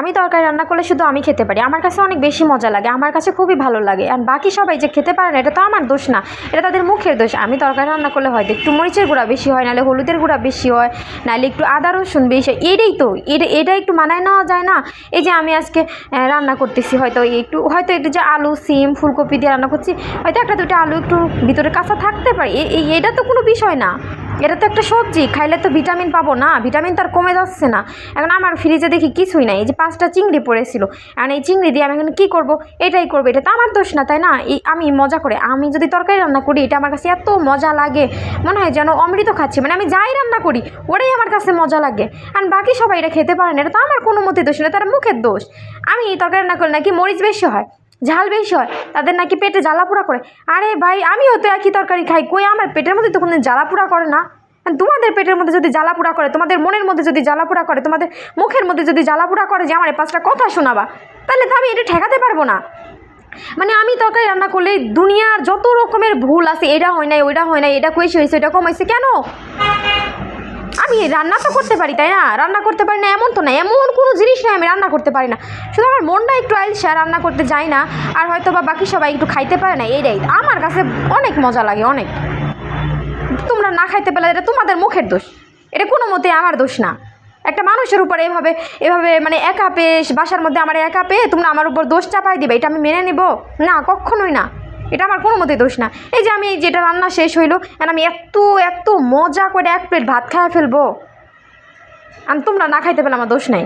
আমি তরকারি রান্না করলে শুধু আমি খেতে পারি। আমার কাছে অনেক বেশি মজা লাগে, আমার কাছে খুবই ভালো লাগে। আর বাকি সবাই যে খেতে পারে না, এটা তো আমার দোষ না, এটা তাদের মুখের দোষ। আমি তরকারি রান্না করলে হয়তো একটু মরিচের গুঁড়া বেশি হয়, নাহলে হলুদের গুঁড়া বেশি হয়, নাহলে একটু আদা রসুন বেশি হয়, এটাই তো, এটা এটা একটু মানায় নেওয়া যায় না। এই যে আমি আজকে রান্না করতেছি, হয়তো একটু হয়তো একটু যে আলু, সিম, ফুলকপি দিয়ে রান্না করছি, হয়তো একটা দুটো আলু একটু ভিতরে কাঁচা থাকতে পারে এটা তো কোনো বিষয় না। এটা তো একটা সবজি, খাইলে তো ভিটামিন পাবো না, ভিটামিন তো আর কমে যাচ্ছে না। এখন আমার ফ্রিজে দেখি কিছুই নাই, এই যে পাঁচটা চিংড়ি পড়েছিল। এখন এই চিংড়ি দিয়ে আমি এখন কী করব? এটাই করব, এটা তো আমার দোষ না, তাই না? এই আমি মজা করে, আমি যদি তরকারি রান্না করি, এটা আমার কাছে এত মজা লাগে। মনে হয় যেন অমৃত খাচ্ছি মানে আমি যাই রান্না করি, ওটাই আমার কাছে মজা লাগে। আর বাকি সবাই এটা খেতে পারে না, এটা তো আমার কোনো মতে দোষ না তার মুখের দোষ। আমি এই তরকারি রান্না করি নাকি মরিচ বেশি হয়, ঝাল বেশি হয়, তাদের নাকি পেটে জ্বালা পোড়া করে। আরে ভাই, আমিও তো একই তরকারি খাই, কই আমার পেটের মধ্যে তো কোনো জ্বালা পোড়া করে না? তোমাদের পেটের মধ্যে যদি জ্বালা পোড়া করে, তোমাদের মনের মধ্যে যদি জ্বালা পোড়া করে, তোমাদের মুখের মধ্যে যদি জ্বালা পোড়া করে যে, আমার পাঁচটা কথা শোনাবা, তাহলে তো আমি এটা ঠেকাতে পারব না। মানে আমি তরকারি রান্না করলে দুনিয়ার যত রকমের ভুল আছে, এটা হয় নাই, ওইটা হয় নাই, এটা কইছে হয়েছে এটা কমাইছে, কেন? আমি রান্না তো করতে পারি, তাই না? রান্না করতে পারি না, এমন তো না, এমন কোনো জিনিস নয় আমি রান্না করতে পারি না। শুধু আমার মনটা একটু আইলসা রান্না করতে যাই না, আর হয়তো বা বাকি সবাই একটু খাইতে পারে না, এইটাই। আমার কাছে অনেক মজা লাগে, অনেক। না খাইতে পেলে এটা তোমাদের মুখের দোষ। এটা কোনো মতে আমার দোষ না। একটা মানুষের উপরে এভাবে এভাবে মানে একা পেয়ে বাসার মধ্যে আমার একা পেয়ে তোমরা আমার উপর দোষ চাপাই দিবে, এটা আমি মেনে নেব? না, কখনোই না। এটা আমার কোনো মতে দোষ না। এই যে আমি যেটা রান্না শেষ হইল আর আমি এত এত মজা করে এক প্লেট ভাত খাওয়া ফেলব। আর তোমরা না খাইতে পেলে আমার দোষ নাই।